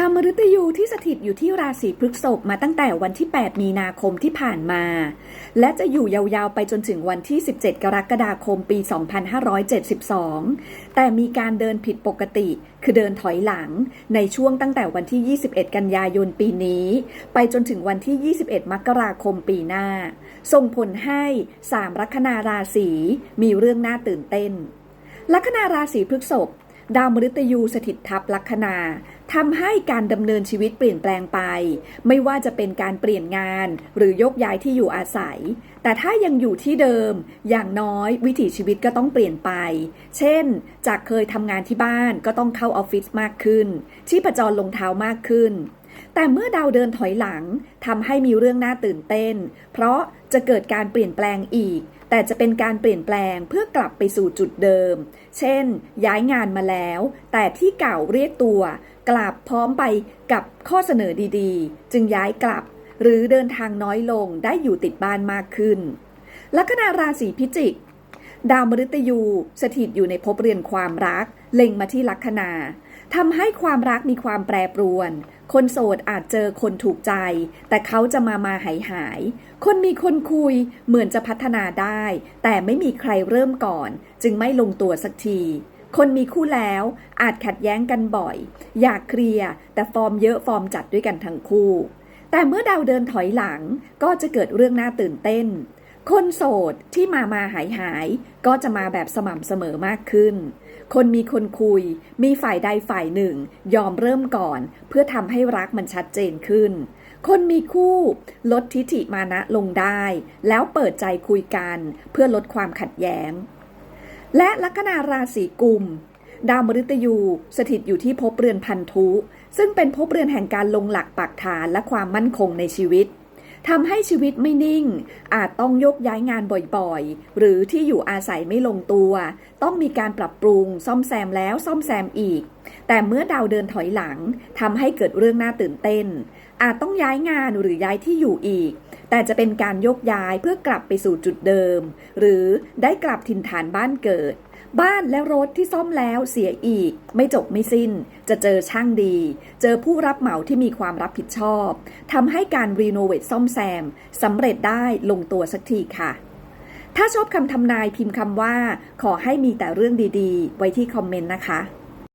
ดาวมฤตยูที่สถิตอยู่ที่ราศีพฤษภมาตั้งแต่วันที่ 8 มีนาคมที่ผ่านมา และจะอยู่ยาวๆไปจนถึงวันที่ 17 กรกฎาคมปี 2572 แต่มีการเดินผิดปกติ คือเดินถอยหลังในช่วงตั้งแต่วันที่ 21 กันยายนปีนี้ ไปจนถึงวันที่ 21 มกราคมปีหน้า ส่งผลให้ 3 ลัคนาราศีมีเรื่องน่าตื่นเต้น ลัคนาราศีพฤษภดาวมฤตยูสถิตทับลัคนา ทำให้การดำเนินชีวิตเปลี่ยนแปลงไป ไม่ว่าจะเป็นการเปลี่ยนงานหรือยกย้ายที่อยู่อาศัย แต่ถ้ายังอยู่ที่เดิม อย่างน้อยวิถีชีวิตก็ต้องเปลี่ยนไป เช่น จากเคยทำงานที่บ้านก็ต้องเข้าออฟฟิศมากขึ้น ชีพจรลงเท้ามากขึ้น แต่เมื่อดาวเดินถอยหลังทำให้มีเรื่องน่าตื่นเต้น เพราะ จะเกิดการเปลี่ยนแปลงอีก แต่จะเป็นการเปลี่ยนแปลงเพื่อกลับไปสู่จุดเดิม เช่น ย้ายงานมาแล้ว แต่ที่เก่าเรียกตัว กลับพร้อมไปกับข้อเสนอดีๆ จึงย้ายกลับ หรือเดินทางน้อยลงได้อยู่ติดบ้านมากขึ้น ลัคนาราศีพิจิก ดาวมฤตยูสถิตอยู่ในภพเรือนความรัก เล็งมาที่ลัคนา ทำให้ความรักมีความแปรปรวน คนโสดอาจเจอคนถูกใจ แต่เขาจะมามาหายหาย คนมีคนคุยเหมือนจะพัฒนาได้ แต่ไม่มีใครเริ่มก่อน จึงไม่ลงตัวสักทีคนมีคู่แล้วอาจขัดแย้งกันบ่อย อยากเคลียร์แต่ฟอร์มเยอะฟอร์มจัดด้วยกันทั้งคู่ แต่เมื่อดาวเดินถอยหลังก็จะเกิดเรื่องน่าตื่นเต้น คนโสดที่มามาหายหาย ก็จะมาแบบสม่ำเสมอมากขึ้น คนมีคนคุย มีฝ่ายใดฝ่ายหนึ่ง ยอมเริ่มก่อน เพื่อทำให้รักมันชัดเจนขึ้น คนมีคู่ ลดทิฐิมานะลงได้ แล้วเปิดใจคุยกันเพื่อลดความขัดแย้ง และลัคนาราศีกุมดาวมฤตยูสถิตอยู่ที่ภพเรือนพันธุ ซึ่งเป็นภพเรือนแห่งการลงหลักปักฐานและความมั่นคงในชีวิต ทำให้ชีวิตไม่นิ่ง อาจต้องยกย้ายงานบ่อยๆ หรือที่อยู่อาศัยไม่ลงตัว ต้องมีการปรับปรุง ซ่อมแซมแล้วซ่อมแซมอีก แต่เมื่อดาวเดินถอยหลังทำให้เกิดเรื่องน่าตื่นเต้น อาจต้องย้ายงานหรือย้ายที่อยู่อีก แต่จะเป็นการยกย้ายเพื่อกลับไปสู่จุดเดิม หรือได้กลับถิ่นฐานบ้านเกิด บ้านและรถที่ซ่อมแล้วเสียอีก ไม่จบไม่สิ้น จะเจอช่างดี เจอผู้รับเหมาที่มีความรับผิดชอบทำให้การรีโนเวทซ่อมแซมสำเร็จได้ลงตัวสักทีค่ะ ถ้าชอบคำทำนายพิมพ์คำว่า ขอให้มีแต่เรื่องดีๆ ไว้ที่คอมเมนต์นะคะ